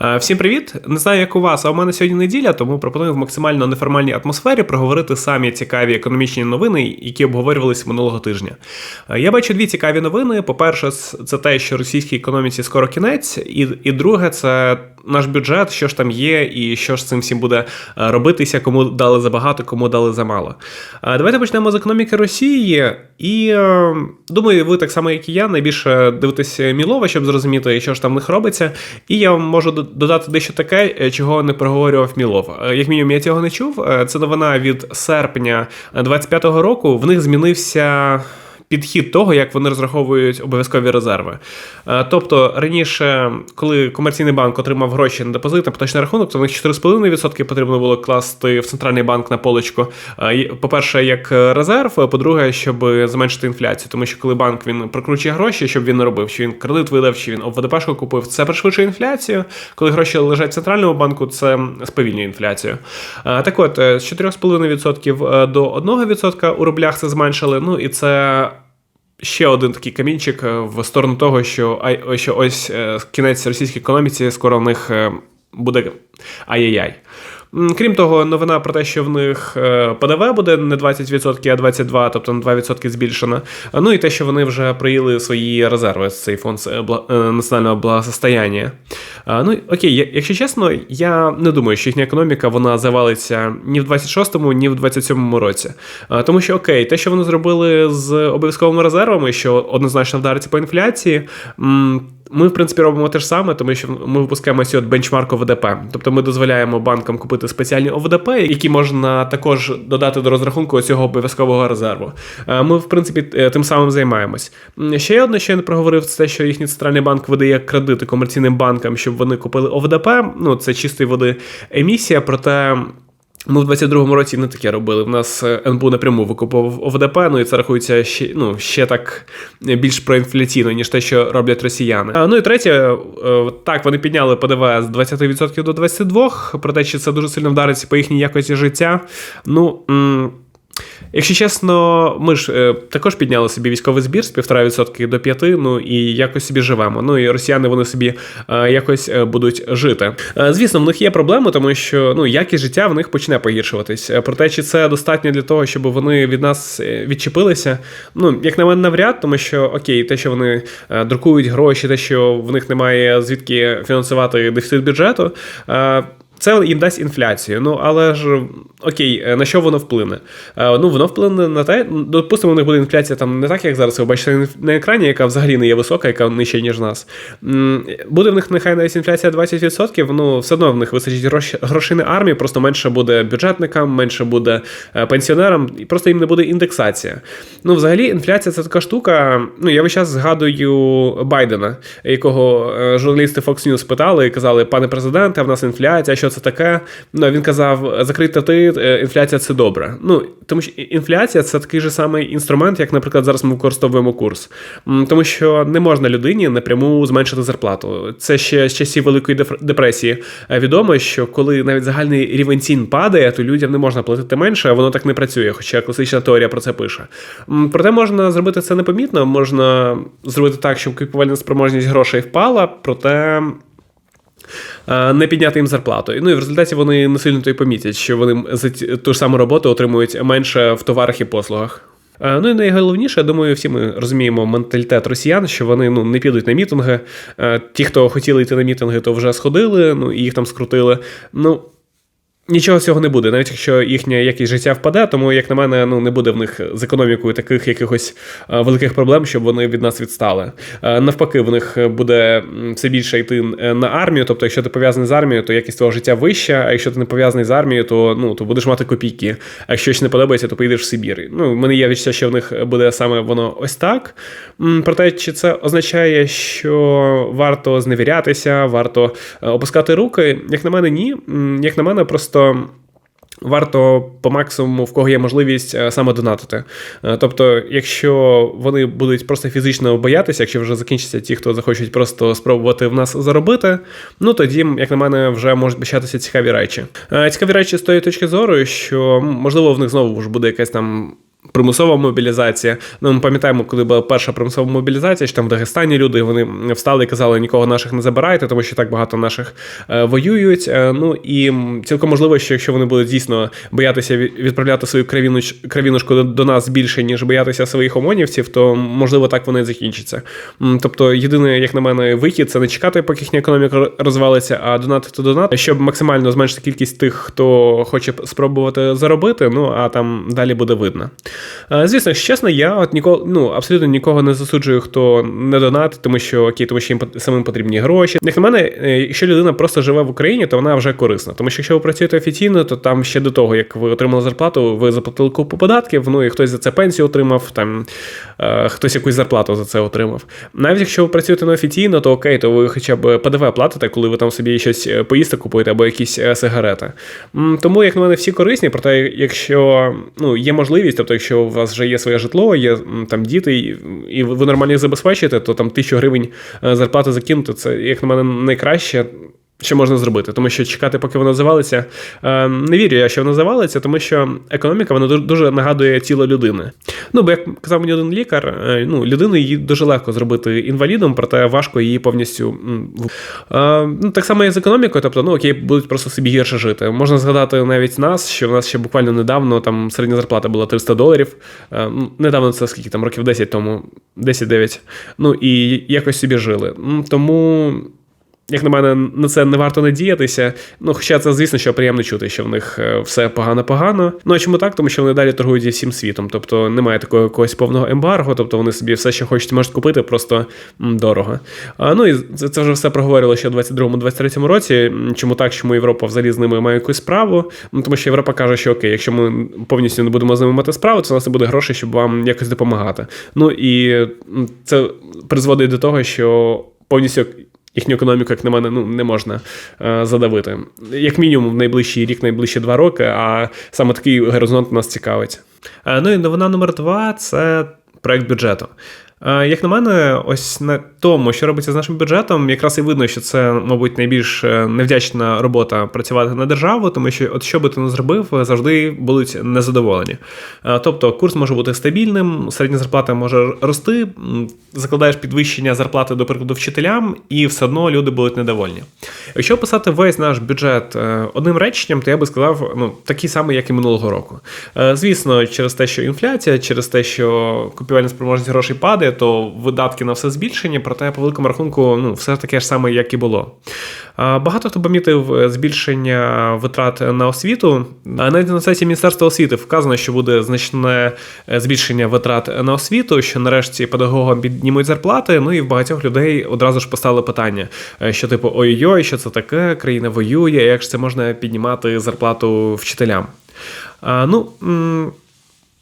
Е, Всім привіт! Не знаю, як у вас, а у мене сьогодні неділя, тому пропоную в максимально неформальній атмосфері проговорити самі цікаві економічні новини, які обговорювалися минулого тижня. Е, Я бачу дві цікаві новини. По-перше, це те, що російській економіці скоро кінець, і, і друге, це наш бюджет, що ж там є, і що ж з цим всім буде е, робитися, кому дали забагато, кому дали замало. Давайте почнемо з економіки Росії. І думаю, ви так само, як і я, найбільше дивитеся Мілова, щоб зрозуміти, що ж там в них робиться. І я вам можу додати дещо таке, е, чого не проговорював Мілов. Е, Як мінімум, я цього не чув. Е, Це новина від серпня 25-го року. В них змінився. Підхід того, як вони розраховують обов'язкові резерви. Е, Тобто раніше, коли комерційний банк отримав гроші на депозит на поточний рахунок, то в них 4,5% потрібно було класти в центральний банк на полочку. Е, По-перше, як резерв, а по-друге, щоб зменшити інфляцію. Тому що коли банк він прокручує гроші, щоб він не робив, що він кредит видав, чи він ОВДПшку купив, це пришвидшує інфляцію. Коли гроші лежать в центральному банку, це сповільнює інфляцію. Е, Так от, з 4,5% до 1% у рублях це зменшили. Ну і це ще один такий камінчик е, в сторону того, що, що ось е, кінець російській економіці скоро в них е, буде ай-яй-яй. Крім того, новина про те, що в них е, ПДВ буде не 20%, а 22%, тобто на 2% збільшено. Ну і те, що вони вже проїли свої резерви з цей фонд е, е, національного благосостояння. Ну окей, якщо чесно, я не думаю, що їхня економіка вона завалиться ні в 26-му, ні в 27-му році. Тому що окей, те, що вони зробили з обов'язковими резервами, що однозначно вдариться по інфляції. Ми, в принципі, робимо те ж саме, тому що ми випускаємо ці от бенчмарк ОВДП. Тобто ми дозволяємо банкам купити спеціальні ОВДП, які можна також додати до розрахунку цього обов'язкового резерву. Е, Ми, в принципі, е, тим самим займаємось. Ще одне, що я не проговорив, це те, що їхній центральний банк видає кредити комерційним банкам, щоб вони купили ОВДП. Ну, це чистої води емісія, проте. Ми в 22-му році не таке робили. В нас е, НБУ напряму викуповував ОВДП, ну і це рахується ще, ну, ще так більш проінфляційно, ніж те, що роблять росіяни. Ну і третє, е, так, вони підняли ПДВ з 20% до 22%, проте чи це дуже сильно вдариться по їхній якості життя. Ну. Якщо чесно, ми ж е, також підняли собі військовий збір з 1,5% до 5%, ну і якось собі живемо. Ну і росіяни вони собі е, якось е, будуть жити. Е, звісно, в них є проблеми, тому що ну якість життя в них почне погіршуватись. Е, Проте, чи це достатньо для того, щоб вони від нас е, відчепилися? Ну, як на мене, навряд, тому що окей, те, що вони е, друкують гроші, те, що в них немає звідки фінансувати дефіцит бюджету. е, це їм дасть інфляцію. Ну, але ж окей, е, на що воно вплине? Е, Ну, воно вплине на те, ну, допустимо, у них буде інфляція там не так, як зараз ви бачите на екрані, яка взагалі не є висока, яка нижча, ніж нас. Буде в них нехай навіть інфляція 20%, ну все одно в них вистачить грошей на армію, просто менше буде бюджетникам, менше буде е, пенсіонерам, і просто їм не буде індексація. Ну, взагалі, інфляція це така штука. Ну, я весь час згадую Байдена, якого журналісти Fox News питали і казали, пане президенте, в нас інфляція, що це таке? Ну, він казав, закрийте ти, е, інфляція це добре. Ну, тому що інфляція це такий же самий інструмент, як, наприклад, зараз ми використовуємо курс. Тому що не можна людині напряму зменшити зарплату. Це ще з часів Великої депресії е, відомо, що коли навіть загальний рівень цін падає, то людям не можна платити менше, а воно так не працює, хоча класична теорія про це пише. Проте можна зробити це непомітно, можна зробити так, щоб купівельна спроможність грошей впала, проте. Е, Не підняти їм зарплату. Ну і в результаті вони не сильно то й помітять, що вони за ту ж саму роботу отримують менше в товарах і послугах. Е, Ну і найголовніше, я думаю, всі ми розуміємо менталітет росіян, що вони ну, не підуть на мітинги. Е, Ті, хто хотіли йти на мітинги, то вже сходили, ну і їх там скрутили. Ну, Нічого з цього не буде, навіть якщо їхня якість життя впаде, тому, як на мене, ну не буде в них з економікою таких якихось е, великих проблем, щоб вони від нас відстали. Е, навпаки, в них буде все більше йти е, на армію. Тобто, якщо ти пов'язаний з армією, то якість твого життя вища. А якщо ти не пов'язаний з армією, то ну то будеш мати копійки. А якщо щось не подобається, то поїдеш в Сибір. Ну, в мене є відчуття, що в них буде саме воно ось так. Проте, чи це означає, що варто зневірятися, варто опускати руки? Як на мене, ні. Як на мене, просто. Варто по максимуму, в кого є можливість е, саме донатити. Е, Тобто, якщо вони будуть просто фізично боятися, якщо вже закінчаться ті, хто захочуть просто спробувати в нас заробити, ну тоді, як на мене, вже можуть початися цікаві речі. Е, Цікаві речі з тої точки зору, що можливо в них знову ж буде якась там примусова мобілізація. Ну, ми пам'ятаємо, коли була перша примусова мобілізація, що там в Дагестані люди вони встали і казали, нікого наших не забирайте, тому що так багато наших е, воюють. Е, ну і цілком можливо, що якщо вони будуть дійсно боятися відправляти свою кравінушку до, до нас більше, ніж боятися своїх омонівців, то можливо так вони закінчаться. Тобто, єдине, як на мене, вихід це не чекати, поки їхня економіка розвалиться, а донатити донат, щоб максимально зменшити кількість тих, хто хоче спробувати заробити. Ну а там далі буде видно. Е, звісно, чесно, я от ніколи ну абсолютно нікого не засуджую, хто не донатить, тому що окей, тому що їм самим потрібні гроші. Як на мене, е, якщо людина просто живе в Україні, то вона вже корисна. Тому що якщо ви працюєте офіційно, то там ще до того, як ви отримали зарплату, ви заплатили купу податків. Ну і хтось за це пенсію отримав, там е, хтось якусь зарплату за це отримав. Навіть якщо ви працюєте неофіційно, то окей, то ви хоча б ПДВ платите, коли ви там собі щось поїсти купуєте або якісь сигарети. Тому, як на мене, всі корисні, проте, якщо ну, є можливість, тобто, якщо у вас вже є своє житло, є там діти, і ви нормально їх забезпечуєте, то там тисячу гривень е, зарплати закинути, це, як на мене, найкраще. Що можна зробити, тому що чекати, поки воно завалиться, е, не вірю я, що воно завалиться, тому що економіка вона дуже нагадує тіло людини. Ну, бо як казав мені один лікар, е, ну, людину її дуже легко зробити інвалідом, проте важко її повністю. Ну, Так само і з економікою, тобто, ну окей, будуть просто собі гірше жити. Можна згадати навіть нас, що в нас ще буквально недавно там середня зарплата була 300 доларів. Е, ну, недавно це скільки там років 10 тому, 10-9. Ну і якось собі жили. Тому. Як на мене, на це не варто надіятися. Ну, хоча це, звісно, що приємно чути, що в них е, все погано-погано. Ну а чому так? Тому що вони далі торгують всім світом. Тобто немає такого якогось повного ембарго, тобто вони собі все, що хочуть, можуть купити, просто дорого. А, Ну і це, це вже все проговорило ще в 22-23 році. Чому так, чому Європа взагалі з ними має якусь справу? Ну тому що Європа каже, що окей, якщо ми повністю не будемо з ними мати справу, то у нас не буде грошей, щоб вам якось допомагати. Ну і це призводить до того, що повністю їхню економіку, як на мене, ну не можна е, задавити. Як мінімум, в найближчий рік, найближчі два роки, а саме такий горизонт нас цікавить. Е, ну і новина номер два це проект бюджету. Е, як на мене, ось на тому, що робиться з нашим бюджетом, якраз і видно, що це, мабуть, найбільш е, невдячна робота працювати на державу, тому що, от що би ти не зробив, завжди будуть незадоволені. Е, тобто курс може бути стабільним, середня зарплата може рости, закладаєш підвищення зарплати, до прикладу, вчителям, і все одно люди будуть недовольні. Якщо писати весь наш бюджет одним реченням, то я би сказав, ну, такий самий, як і минулого року. Звісно, через те, що інфляція, через те, що купівельна спроможність грошей падає падає, то видатки на все збільшені, проте по великому рахунку ну, все таке ж саме, як і було. Багато хто помітив е, збільшення витрат на освіту. Навіть на сайті Міністерства освіти вказано, що буде значне е, збільшення витрат на освіту, що нарешті педагогам піднімуть зарплати. Ну і в багатьох людей одразу ж поставили питання: е, що типу ой-ой, що це таке, країна воює, як ж це можна піднімати зарплату вчителям? Ну.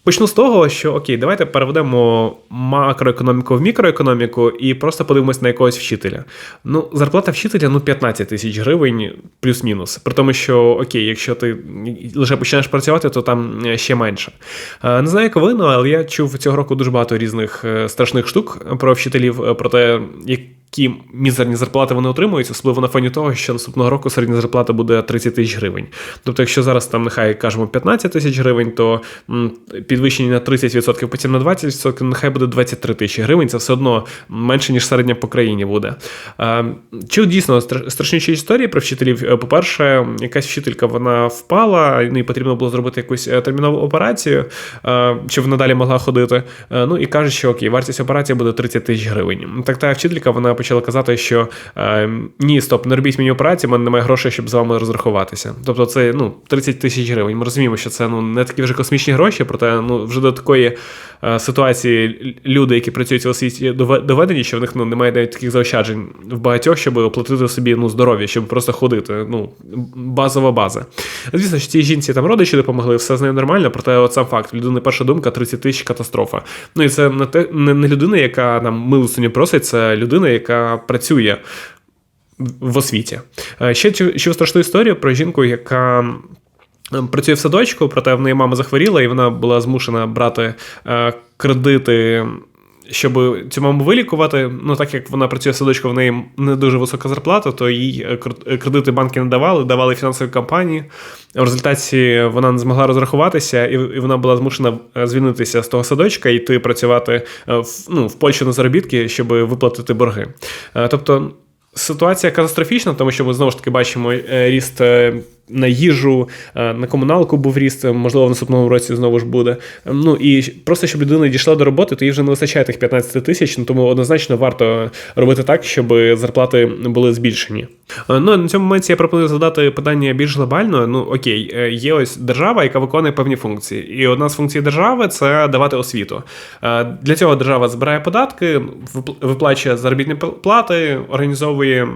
Почну з того, що окей, давайте переведемо макроекономіку в мікроекономіку і просто подивимось на якогось вчителя. Ну, зарплата вчителя ну 15 тисяч гривень плюс-мінус. При тому, що окей, якщо ти лише починаєш працювати, то там ще менше. Не знаю, як ви, але я чув цього року дуже багато різних е, страшних штук про вчителів, е, про те, як які мізерні зарплати вони отримують, особливо на фоні того, що наступного року середня зарплата буде 30 тисяч гривень. Тобто, якщо зараз там нехай кажемо 15 тисяч гривень, то підвищення на 30%, потім на 20%, нехай буде 23 тисячі гривень. Це все одно менше ніж середня по країні буде. Чи дійсно страшніші історії про вчителів? Е, по-перше, якась вчителька вона впала, і потрібно було зробити якусь е, термінову операцію, щоб вона далі могла ходити. Е, ну і каже, що окей, вартість операції буде 30 тисяч гривень. Так та вчителька вона почали казати, що е, ні, стоп, не робіть мені операції, в мене немає грошей, щоб з вами розрахуватися. Тобто це ну, 30 тисяч гривень. Ми розуміємо, що це ну, не такі вже космічні гроші, проте ну, вже до такої е, ситуації люди, які працюють в освіті, доведені, що в них ну, немає навіть таких заощаджень в багатьох, щоб оплатити собі ну, здоров'я, щоб просто ходити. Ну, Базова база. Звісно, що цій жінці там родичі допомогли, все з нею нормально, проте от сам факт, людини перша думка 30 тисяч катастрофа. Ну і це не те не людина, яка нам милостиню просить, це людина, яка яка працює в освіті. Е, ще цю страшну історію про жінку, яка. Працює в садочку, проте в неї мама захворіла, і вона була змушена брати е, кредити щоб цю маму вилікувати, ну так як вона працює в садочку, в неї не дуже висока зарплата, то їй кредити банки не давали, давали фінансові компанії. В результаті вона не змогла розрахуватися, і вона була змушена звільнитися з того садочка і йти працювати в ну, в Польщу на заробітки, щоб виплатити борги. Тобто ситуація катастрофічна, тому що ми знову ж таки бачимо ріст на їжу, е, на комуналку був ріст, можливо, в наступному році знову ж буде. Ну і просто щоб людина дійшла до роботи, то їй вже не вистачає тих 15 тисяч, ну, тому однозначно варто робити так, щоб зарплати були збільшені. Е, ну на цьому моменті я пропоную задати питання більш глобально. Ну окей, е, є ось держава, яка виконує певні функції. І одна з функцій держави це давати освіту. Для цього держава збирає податки, виплачує заробітні плати, організовує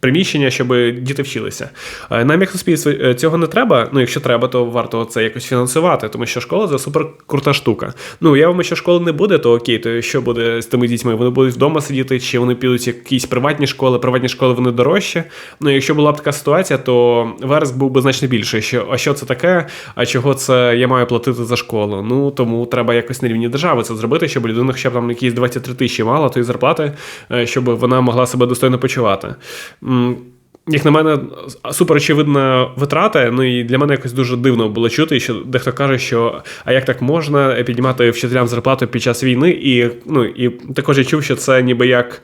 приміщення, щоб діти вчилися. Е, нам, як суспільство, е, цього не треба. Ну, якщо треба, то варто це якось фінансувати, тому що школа це супер крута штука. Ну, уявимо, що школи не буде, то окей, то що буде з тими дітьми? Вони будуть вдома сидіти, чи вони підуть якісь приватні школи, приватні школи вони дорожчі. Ну, якщо була б така ситуація, то вереск був би значно більший. Що, А що це таке? А чого це я маю платити за школу? Ну тому треба якось на рівні держави це зробити, щоб людина хоча б там якісь 23 тисячі мала тої зарплати, е, щоб вона могла себе достойно почувати. Як на мене, супер очевидна витрата. Ну і для мене якось дуже дивно було чути, що дехто каже, що а як так можна піднімати вчителям зарплату під час війни, і ну і також я чув, що це ніби як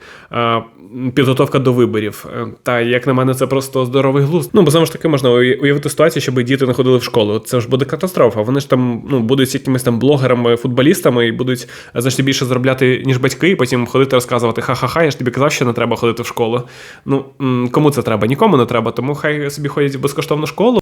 підготовка до виборів. Е, та як на мене, це просто здоровий глузд. Ну бо знову ж таки можна уявити ситуацію, щоб діти не ходили в школу. Це ж буде катастрофа. Вони ж там ну будуть якимись там блогерами, футболістами і будуть значно більше заробляти ніж батьки, і потім ходити розказувати ха-ха-ха, я ж тобі казав, що не треба ходити в школу. Ну кому це треба? Нікому не треба, тому хай собі ходять в безкоштовну школу.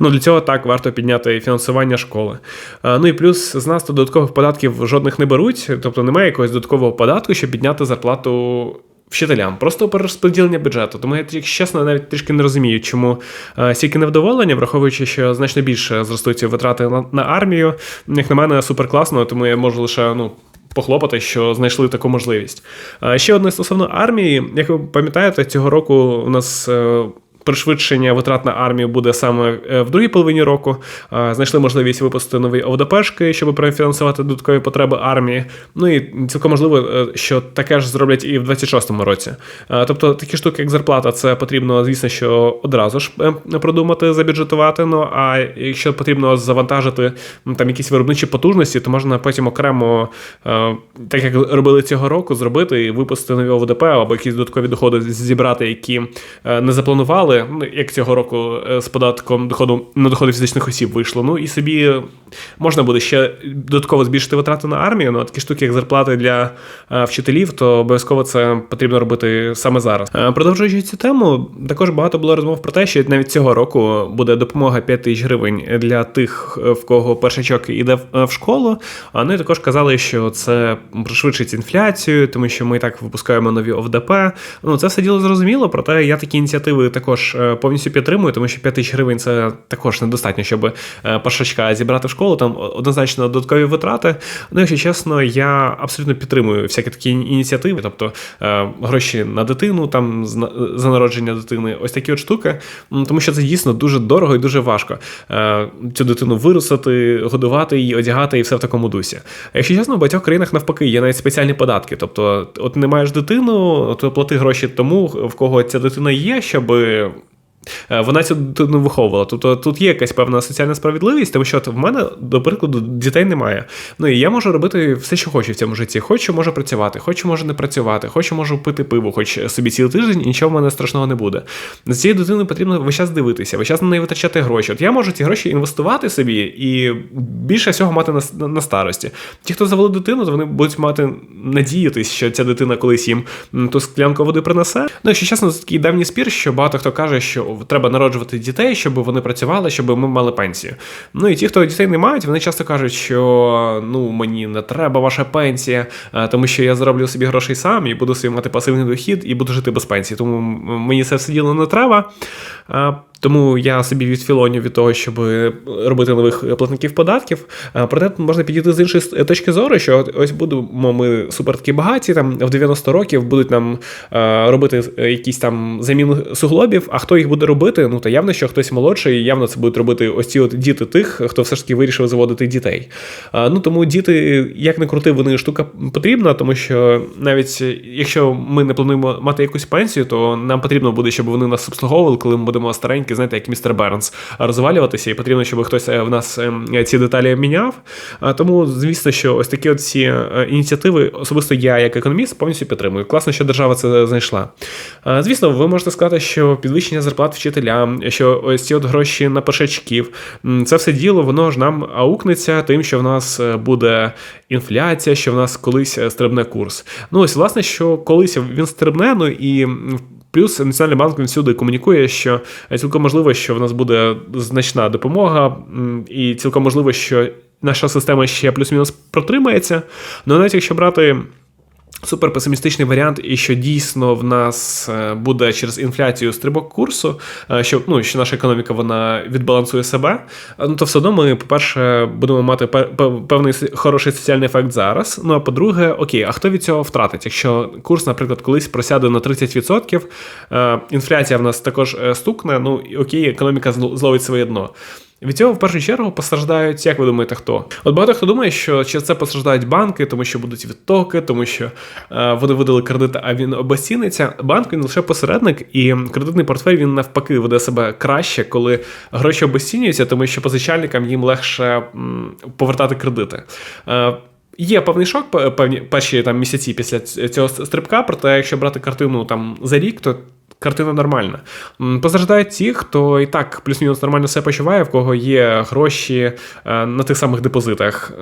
Ну, Для цього так варто підняти фінансування школи. Ну і плюс з нас то додаткових податків жодних не беруть, тобто немає якогось додаткового податку, щоб підняти зарплату вчителям, просто перерозподілення бюджету. Тому я, чесно, навіть трішки не розумію, чому е, стільки невдоволення, враховуючи, що значно більше зростуться витрати на, армію. Як на мене, супер класно, тому я можу лише ну. Похлопати, що знайшли таку можливість. Ще одне стосовно армії, як ви пам'ятаєте, цього року у нас е, пришвидшення витрат на армію буде саме е, в другій половині року. Знайшли можливість випустити нові ОВДПшки, щоб профінансувати додаткові потреби армії. Ну і цілком можливо, е, що таке ж зроблять і в 26-му році. Тобто такі штуки, як зарплата, це потрібно, звісно, що одразу ж е, продумати, забюджетувати. Ну а якщо потрібно завантажити там якісь виробничі потужності, то можна потім окремо, так як робили цього року, зробити і випустити нові ОВДП або якісь додаткові доходи зібрати, які не запланували зняли, ну, як цього року е, з податком доходу на доходи фізичних осіб вийшло. Ну і собі можна буде ще додатково збільшити витрати на армію. Ну, такі штуки, як зарплати для е, вчителів, то обов'язково це потрібно робити саме зараз. Е, продовжуючи цю тему, також багато було розмов про те, що навіть цього року буде допомога 5 тисяч гривень для тих, в кого першачок іде в школу. А ну і також казали, що це пришвидшить інфляцію, тому що ми і так випускаємо нові ОВДП. Ну це все діло зрозуміло, проте я такі ініціативи також також е, повністю підтримую, тому що 5 тисяч гривень це також недостатньо, щоб е, пашачка зібрати в школу. Там однозначно додаткові витрати. Ну, якщо чесно, я абсолютно підтримую всякі такі ініціативи, тобто е, гроші на дитину, там за народження дитини, ось такі от штуки. Тому що це дійсно дуже дорого і дуже важко цю дитину виростити, годувати її, одягати і все в такому дусі. А якщо чесно, в багатьох країнах навпаки є навіть спеціальні податки. Тобто, от не маєш дитину, то плати гроші тому, в кого ця дитина є, щоб вона цю дитину виховувала. Тобто тут є якась певна соціальна справедливість, тому що в мене, до прикладу, дітей немає. Ну і я можу робити все, що хочу в цьому житті. Хочу, можу працювати, хочу, можу не працювати, хочу, можу пити пиво, хоч собі цілий тиждень, і нічого в мене страшного не буде. З цією дитиною потрібно весь час дивитися, весь час на неї витрачати гроші. От я можу ці гроші інвестувати собі і більше всього мати на, на старості. Ті, хто завели дитину, то вони будуть мати надіятись, що ця дитина колись їм ту склянку води принесе. Ну, якщо чесно, це такий давній спір, що багато хто каже, що треба народжувати дітей, щоб вони працювали, щоб ми мали пенсію. Ну і ті, хто дітей не мають, вони часто кажуть, що ну мені не треба ваша пенсія, тому що я зароблю собі грошей сам і буду собі мати пасивний дохід і буду жити без пенсії. Тому мені це все діло не треба. Тому я собі відфілоню від того, щоб робити нових платників податків. Проте можна підійти з іншої точки зору, що ось будемо ми супер такі багаті, там в 90 років будуть нам робити якісь там заміни суглобів. А хто їх буде робити? Ну то явно, що хтось молодший, явно це будуть робити ось ці от діти тих, хто все ж таки вирішив заводити дітей. Ну тому діти, як не крути, вони штука потрібна, тому що навіть якщо ми не плануємо мати якусь пенсію, то нам потрібно буде, щоб вони нас обслуговували, коли ми будемо старенькі, знаєте, як містер Бернс, розвалюватися, і потрібно, щоб хтось е, в нас ем, ці деталі міняв. Тому, звісно, що ось такі ці е, ініціативи, особисто я, як економіст, повністю підтримую. Класно, що держава це знайшла. Звісно, ви можете сказати, що підвищення зарплат вчителям, що ось ці от гроші на першачків, це все діло, воно ж нам аукнеться тим, що в нас е, буде інфляція, що в нас колись стрибне курс. Ну ось, власне, що колись він стрибне, ну і Плюс Національний банк всюди комунікує, що цілком можливо, що в нас буде значна допомога, і цілком можливо, що наша система ще плюс-мінус протримається. Ну навіть якщо брати суперпесимістичний варіант, і що дійсно в нас е, буде через інфляцію стрибок курсу, е, що ну, що наша економіка вона відбалансує себе. Е, ну то все одно ми, по-перше, будемо мати певний хороший соціальний ефект зараз. Ну а по-друге, окей, а хто від цього втратить? Якщо курс, наприклад, колись просяде на 30%, інфляція в нас також стукне, ну окей, економіка зловить своє дно. Від цього в першу чергу постраждають, як ви думаєте, хто? От багато хто думає, що через це постраждають банки, тому що будуть відтоки, тому що е, вони видали кредит, а він обесціниться. Банк він лише посередник, і кредитний портфель він навпаки веде себе краще, коли гроші обесцінюються, тому що позичальникам їм легше м, повертати кредити. Е, Є певний шок, певні перші там місяці після цього стрибка, проте якщо брати картину там за рік, то картина нормальна. Постраждають ті, хто і так плюс-мінус нормально все почуває, в кого є гроші е, на тих самих депозитах.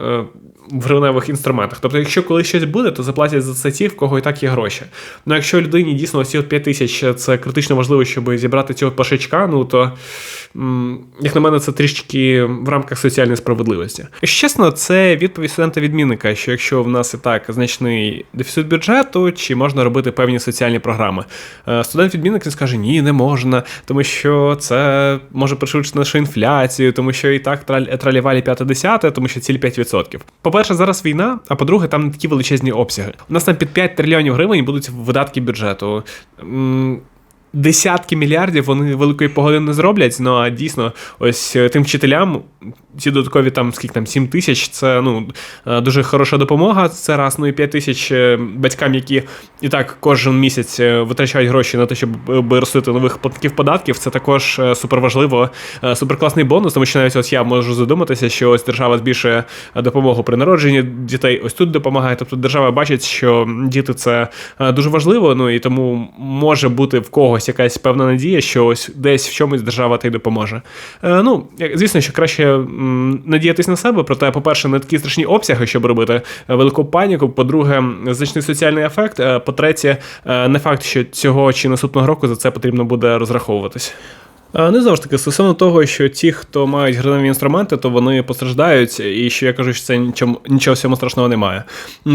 В гривневих інструментах. Тобто, якщо коли щось буде, то заплатять за це ті, в кого і так є гроші. Ну якщо людині дійсно ці 5 тисяч це критично важливо, щоб зібрати цього пашечка, ну то як на мене, це трішки в рамках соціальної справедливості. Якщо чесно, це відповідь студента-відмінника, що якщо в нас і так значний дефіцит бюджету, чи можна робити певні соціальні програми. Е, студент-відмінник він скаже, ні, не можна, тому що це може пришвидшити нашу інфляцію, тому що і так тралівалі 5-10, тому що ціль 5%. По-перше, зараз війна, а по-друге, там не такі величезні обсяги. У нас там під 5 трильйонів гривень будуть видатки бюджету десятки мільярдів вони великої погоди не зроблять. Ну а дійсно, ось е, тим вчителям ці додаткові там скільки там 7 тисяч це ну е, дуже хороша допомога. Це раз. Ну і 5 тисяч е, батькам, які і так кожен місяць витрачають гроші на те, щоб ростити нових платників податків. Це також суперважливо, суперкласний бонус, тому що навіть ось я можу задуматися, що ось держава збільшує допомогу при народженні дітей. Ось тут допомагає. Тобто держава бачить, що діти це дуже важливо. Ну і тому може бути в когось якась певна надія, що ось десь в чомусь держава та й допоможе. Е, Ну, звісно, що краще надіятись на себе, проте, по-перше, не такі страшні обсяги, щоб робити велику паніку. По-друге, значний соціальний ефект. Е, по-третє, е, не факт, що цього чи наступного року за це потрібно буде розраховуватись. Не знову ж таки, стосовно того, що ті, хто мають гранові інструменти, то вони постраждають, і що я кажу, що це нічого нічого всьому страшного немає.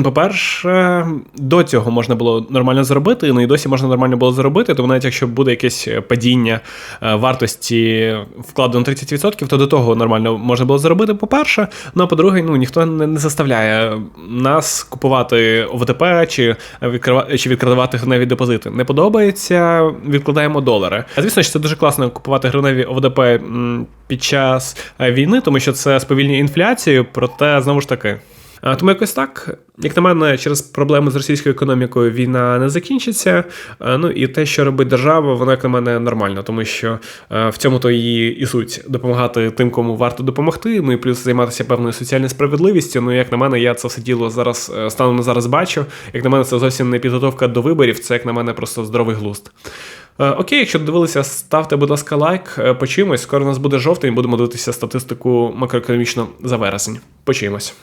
По-перше, до цього можна було нормально заробити, ну і досі можна нормально було заробити, тому навіть якщо буде якесь падіння е, вартості вкладу на 30%, то до того нормально можна було заробити. По-перше, ну а по-друге, ну ніхто не заставляє нас купувати ОВДП чи відкривати чи відкривати граневі депозити. Не подобається, відкладаємо долари. А звісно, що це дуже класно купувати гривневі ОВДП під час е, війни, тому що це сповільнює інфляцію, проте знову ж таки. Тому якось так, як на мене, через проблеми з російською економікою війна не закінчиться. Ну і те, що робить держава, воно як на мене нормально, тому що в цьому то її і суть допомагати тим, кому варто допомогти. Ну і плюс займатися певною соціальною справедливістю. Ну як на мене, я це все діло зараз е, станом на зараз бачу. Як на мене, це зовсім не підготовка до виборів, це як на мене просто здоровий глузд. Е, окей, якщо дивилися, ставте, будь ласка, лайк. Е, почуємось. Скоро у нас буде жовтень, будемо дивитися статистику макроекономічно за вересень. Почуємось.